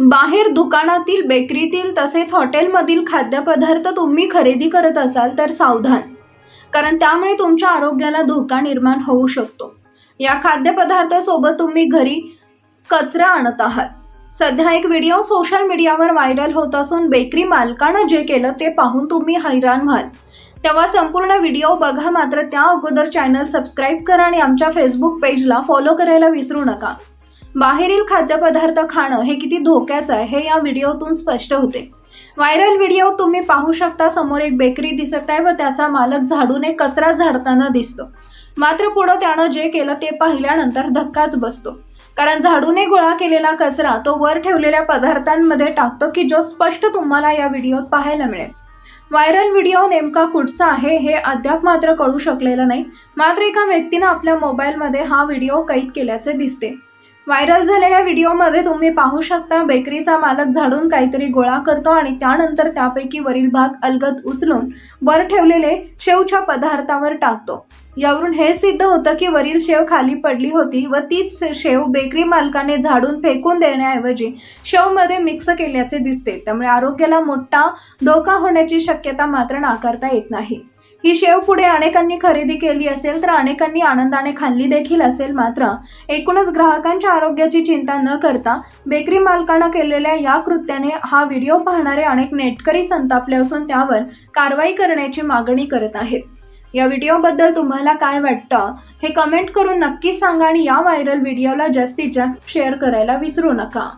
बाहेर दुकानातील बेकरीतील तसेच हॉटेलमधील खाद्यपदार्थ तुम्ही खरेदी करत असाल तर सावधान. कारण त्यामुळे तुमच्या आरोग्याला धोका निर्माण होऊ शकतो. या खाद्यपदार्थासोबत तुम्ही घरी कचरा आणत आहात. सध्या एक व्हिडिओ सोशल मीडियावर व्हायरल होत असून बेकरी मालकानं जे केलं ते पाहून तुम्ही हैराण व्हाल. तेव्हा संपूर्ण व्हिडिओ बघा मात्र त्या अगोदर चॅनल सबस्क्राईब करा आणि आमच्या फेसबुक पेजला फॉलो करायला विसरू नका. बाहेरील खाद्यपदार्थ खाणं हे किती धोक्याचं आहे हे या व्हिडिओतून स्पष्ट होते. व्हायरल व्हिडिओ तुम्ही पाहू शकता समोर एक बेकरी दिसत आहे व त्याचा मालक झाडूने कचरा झाडताना दिसतो. मात्र पुढं त्यानं जे केलं ते पाहिल्यानंतर धक्काच बसतो. कारण झाडूने गोळा केलेला कचरा तो वर ठेवलेल्या पदार्थांमध्ये टाकतो की जो स्पष्ट तुम्हाला या व्हिडिओत पाहायला मिळेल. व्हायरल व्हिडिओ नेमका कुठचा आहे हे अद्याप मात्र कळू शकलेलं नाही. मात्र एका व्यक्तीनं आपल्या मोबाईलमध्ये हा व्हिडिओ कैद केल्याचे दिसते. व्हायरल झालेल्या व्हिडिओमध्ये तुम्ही पाहू शकता बेकरीचा मालक झाडून काहीतरी गोळा करतो आणि त्यानंतर त्यापैकी वरील भाग अलगद उचलून वर ठेवलेले शेवच्या पदार्थावर टाकतो. यावरून हे सिद्ध होतं की वरील शेव खाली पडली होती व तीच शेव बेकरी मालकाने झाडून फेकून देण्याऐवजी शेवमध्ये मिक्स केल्याचे दिसते. त्यामुळे आरोग्याला मोठा धोका होण्याची शक्यता मात्र नाकारता येत नाही. ही शेव पुढे अनेकांनी खरेदी केली असेल तर अनेकांनी आनंदाने खाल्ली देखील असेल मात्र एकूणच ग्राहकांच्या आरोग्याची चिंता न करता बेकरी मालकानं केलेल्या या कृत्याने हा व्हिडिओ पाहणारे अनेक नेटकरी संतापले असून त्यावर कारवाई करण्याची मागणी करत आहेत. या व्हिडिओबद्दल तुम्हाला काय वाटतं? हे कमेंट करून नक्की सांगा आणि या व्हायरल व्हिडिओला जास्तीत जास्त शेअर करायला विसरू नका.